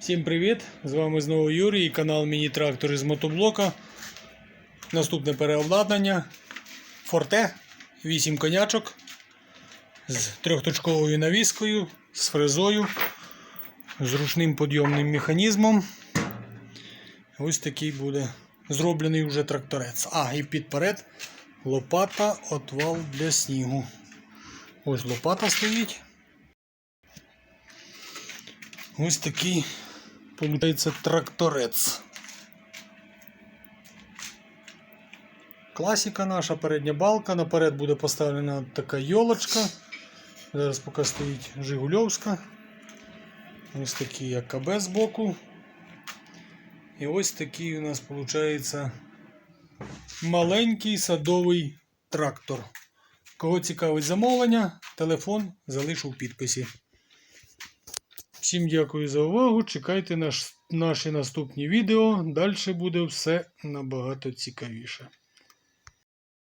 Всім привіт! З вами знову Юрій і канал Міні-Трактор із мотоблока. Наступне переобладнання. Форте 8 конячок з трьохточковою навіскою, з фрезою, з ручним підйомним механізмом. Ось такий буде зроблений вже тракторець. А, і підперед лопата отвал для снігу. Ось лопата стоїть. Ось такий, виходить, тракторець. Класика наша, передня балка. Наперед буде поставлена така йолочка. Зараз поки стоїть Жигульовська. Ось такий АКБ з боку. І ось такий у нас виходить маленький садовий трактор. Кого цікавить замовлення, телефон залишу в підписі. Всім дякую за увагу. Чекайте наш, наші наступні відео. Далі буде все набагато цікавіше.